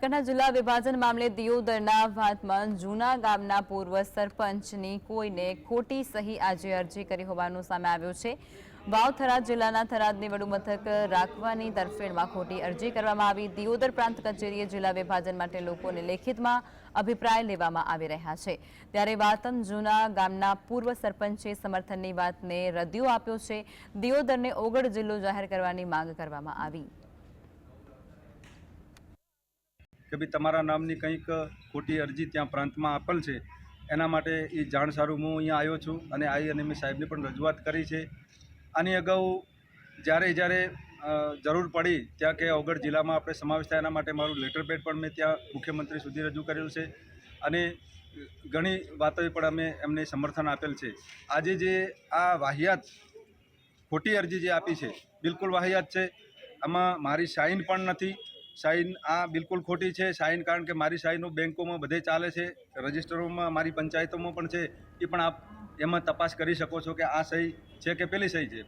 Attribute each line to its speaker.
Speaker 1: બનાસકાંઠા જિલ્લા વિભાજન મામલે દિયોદરના વાતમાં જૂના ગામના પૂર્વ સરપંચની કોઈને ખોટી સહી આજે અરજી કરી હોવાનું સામે આવ્યું છે. વાવ થરાદ જિલ્લાના થરાદની વડુ મથક રાખવાની તરફેણમાં ખોટી અરજી કરવામાં આવી. દિયોદર પ્રાંત કચેરીએ જિલ્લા વિભાજન માટે લોકોને લેખિતમાં અભિપ્રાય લેવામાં આવી રહ્યા છે. ત્યારે વાતમ જૂના ગામના પૂર્વ સરપંચે સમર્થનની વાતને રદિયો આપ્યો છે. દિયોદરને ઓગળ જિલ્લો જાહેર કરવાની માંગ કરવામાં આવી.
Speaker 2: કે ભાઈ તમારા નામની કંઈક ખોટી અરજી ત્યાં પ્રાંતમાં આપેલ છે, એના માટે એ જાણ સારું હું અહીંયા આવ્યો છું અને આવી અને મેં સાહેબને પણ રજૂઆત કરી છે. આની અગાઉ જ્યારે જ્યારે જરૂર પડી ત્યાં કે અવગઢ જિલ્લામાં આપણે સમાવેશ થાય એના માટે મારું લેટર પેડ પણ મેં ત્યાં મુખ્યમંત્રી સુધી રજૂ કરેલું છે. અને ઘણી વાતોએ પણ અમે એમને સમર્થન આપેલ છે. આજે જે આ વાહિયાત ખોટી અરજી જે આપી છે, બિલકુલ વાહિયાત છે. આમાં મારી સાઇન પણ નથી. સાઇન આ બિલકુલ ખોટી છે. સાઇન કારણ કે મારી સાઇનો બેન્કોમાં બધે ચાલે છે. રજિસ્ટરોમાં, મારી પંચાયતોમાં પણ છે. એ પણ આપ એમાં તપાસ કરી શકો છો કે આ સહી છે કે પેલી સહી છે.